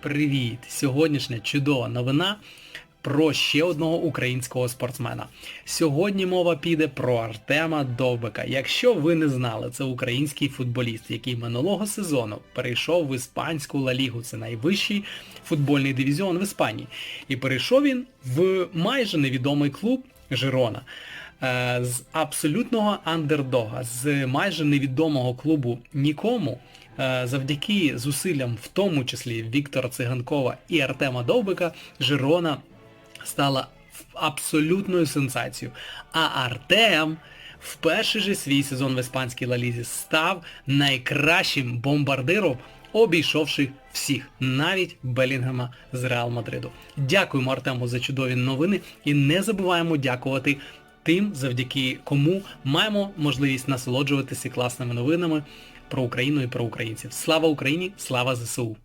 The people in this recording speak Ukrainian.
Привіт! Сьогоднішня чудова новина про ще одного українського спортсмена. Сьогодні мова піде про Артема Довбика. Якщо ви не знали, це український футболіст, який минулого сезону перейшов в іспанську Ла Лігу. Це найвищий футбольний дивізіон в Іспанії. І перейшов він в майже невідомий клуб Жирона. Е, З абсолютного андердога, з майже невідомого клубу нікому, е, завдяки зусиллям, в тому числі Віктора Циганкова і Артема Довбика, Жирона стала абсолютною сенсацією. А Артем в перший же свій сезон в іспанській Лалізі став найкращим бомбардиром, обійшовши всіх, навіть Белінгема з Реал Мадриду. Дякуємо Артему за чудові новини і не забуваємо дякувати тим, завдяки кому маємо можливість насолоджуватися класними новинами про Україну і про українців. Слава Україні! Слава ЗСУ!